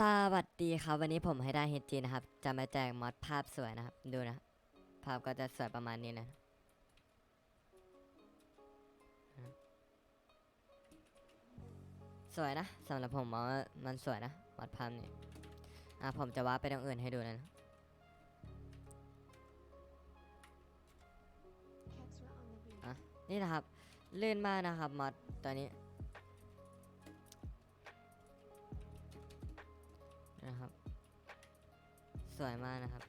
สวัสดีครับ วันนี้ผมให้ได้เฮจีนะครับ จะมาแจกมอดภาพสวยนะครับ ดูนะ ภาพก็จะสวยประมาณนี้นะ สวยนะสำหรับผมมอมันสวยนะมอดภาพนี้อะผมจะว่าไปตรงอื่นให้ดูนะอะนี่นะครับ ลื่นมากนะครับมอดตัวนี้ วยมากนะครับ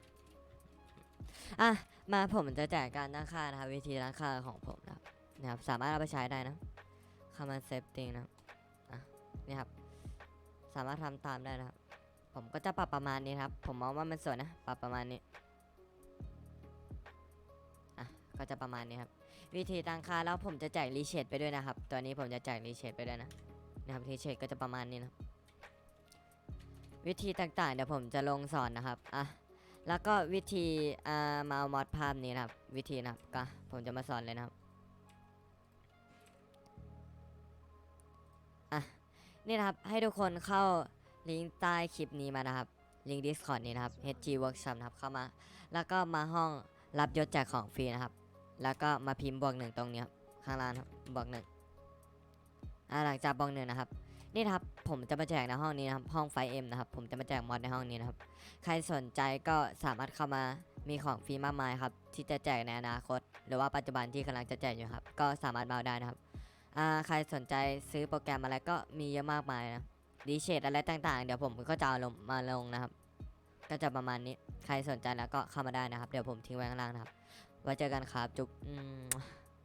อะมาผมจะแจกการตั้งค่านะครับ วิธีตั้งค่าของผมนะครับนะครับสามารถเอาไปใช้ได้นะคำมันเซฟติ้งนะอะนี่ครับสามารถทำตามได้นะครับ ผมก็จะปรับประมาณนี้ครับ ผมมองว่ามันสวยนะ ปรับประมาณนี้อะก็จะประมาณนี้ครับ วิธีตั้งค่าแล้วผมจะแจกรีเชดไปด้วยนะครับ ตัวนี้ผมจะแจกรีเชดไปด้วยนะนะครับรีเชดก็จะประมาณนี้นะครับ วิธีต่างๆ เดี๋ยวผมจะลงสอนนะครับอะแล้วก็วิธีอ่ามาเอามอดภาพนี้นะครับ วิธีนะครับก็ผมจะมาสอนเลยนะครับอะนี่นะครับให้ทุกคนเข้าลิงก์ใต้คลิปนี้มานะครับลิงก์ Discord นี้นะครับ HG Workshop นะครับเข้ามา แล้วก็มาห้องรับยศแจกของฟรีนะครับ แล้วก็มาพิมพ์บวกหนึ่งตรงนี้ครับข้างล่างครับบวกหนึ่งอ่าหลังจากบวกหนึ่งนะครับ นี่นะครับผมจะมาแจกในห้องนี้นะครับห้องไฟเอ็มนะครับผมจะมาแจกมอดในห้องนี้นะครับใครสนใจก็สามารถเข้ามามีของฟรีมากมายครับที่จะแจกในอนาคต หรือว่าปัจจุบันที่กำลังจะแจกอยู่ครับก็สามารถมาได้นะครับใครสนใจซื้อโปรแกรมอะไรก็มีเยอะมากมายนะดีเชดอะไรต่างๆ เดี๋ยวผมก็จะเอาลงมาลงนะครับ ก็จะประมาณนี้ใครสนใจแล้วก็เข้ามาได้นะครับ เดี๋ยวผมทิ้งไว้ข้างล่างนะครับไว้เจอกันครับจุ๊บ